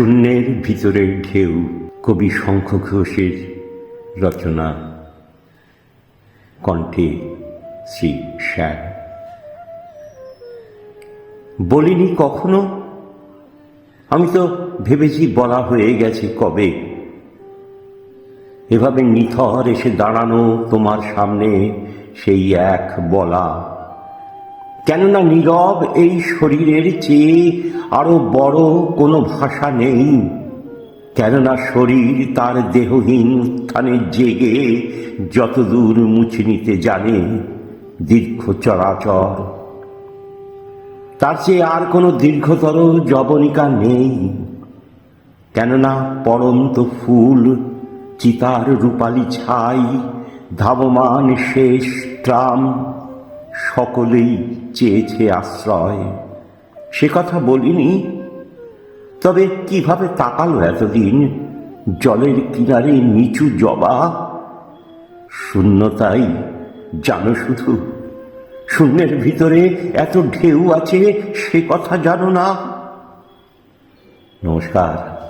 শূন্যের ভিতরের ঢেউ, কবি শঙ্খ ঘোষের রচনা। কণ্ঠে শ্রী শ্যাম বলিনি কখনো? আমি তো ভেবেছি বলা হয়ে গেছে কবে। এভাবে নিথর এসে দাঁড়ানো তোমার সামনে সেই এক বলা। কেননা নীরব এই শরীরের চেয়ে আরও বড় কোনো ভাষা নেই। কেননা শরীর তার দেহহীন উত্থানে জেগে যতদূর মুছে নিতে জানে দীর্ঘ চরাচর। তার চেয়ে আর কোনো দীর্ঘতর জবনিকা নেই। কেননা পরন্ত ফুল, চিতার রূপালী ছাই, ধাবমান শেষ ট্রাম সকলেই চেয়েছে আশ্রয়। সে কথা বলিনি। তবে কীভাবে তাকালো এতদিন? জলের কিনারে নিচু জবা। শূন্যতাই জানো শুধু। শূন্যের ভিতরে এত ঢেউ আছে, সে কথা জানো না। নমস্কার।